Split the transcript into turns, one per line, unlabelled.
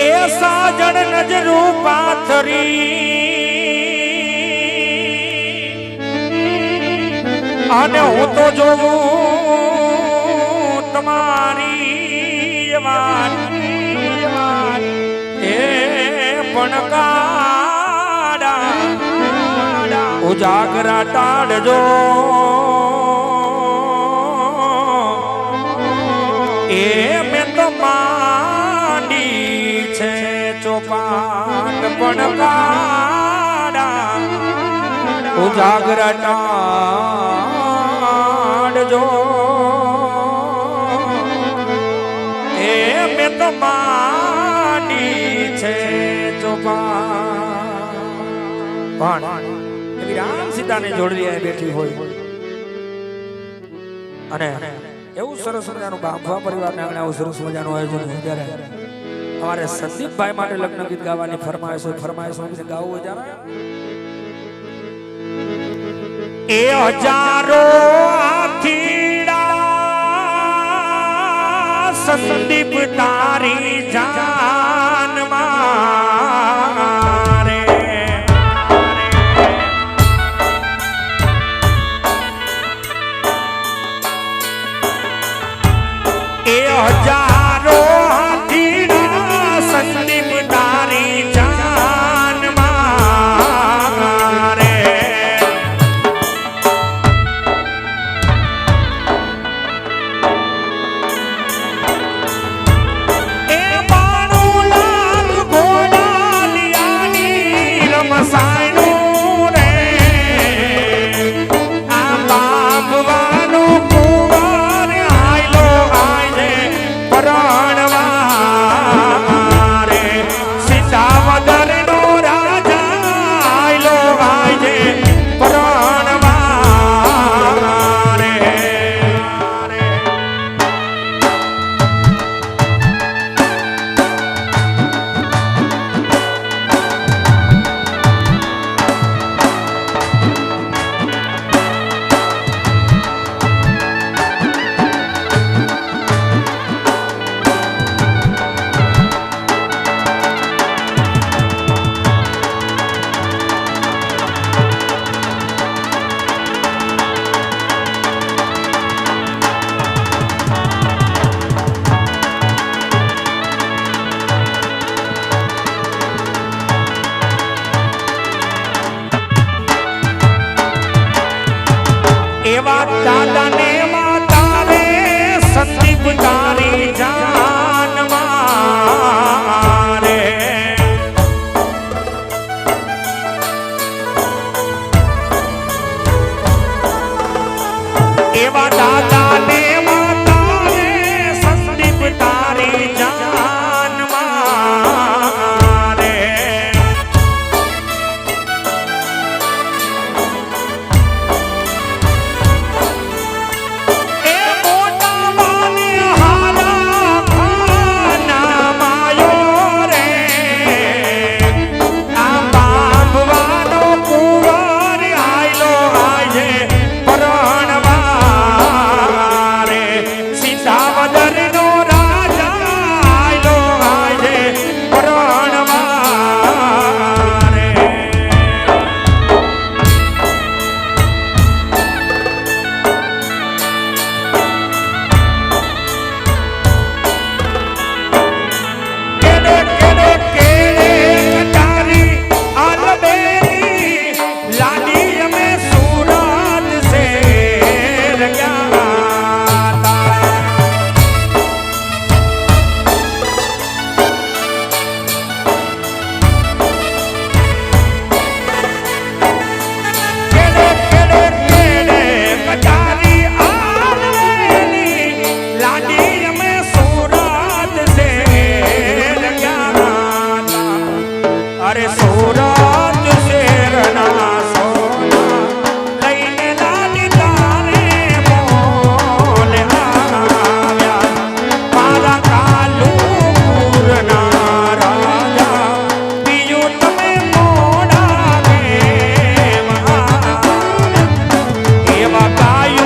એ સાજણ નજરું અને હું તો જોઉં તમારી વાણી. પણ ઉજાગરા ટાળજો એ મેં તો માંડી છે ચોપાટ પણ ઉજાગરા ટાળજો પણ એવી રામ સીતાને જોડવી અહીં બેઠી હોય. અને એવું સરસ મજાનું બાંધવા પરિવારને આંગણે આવું સરસ મજાનું આયોજન હોય ત્યારે. અમારે સંદીપભાઈ માટે લગ્ન ગીત ગાવાની ફરમાઈશ હોય ફરમાઈશ હોય ગાવું હોય ત્યારે. એ હજારો સંદીપ તારી જાન એ એવા દાદા ને માતા રે સંદીપ તારી જાન મારે. એવા દાદા ને my value.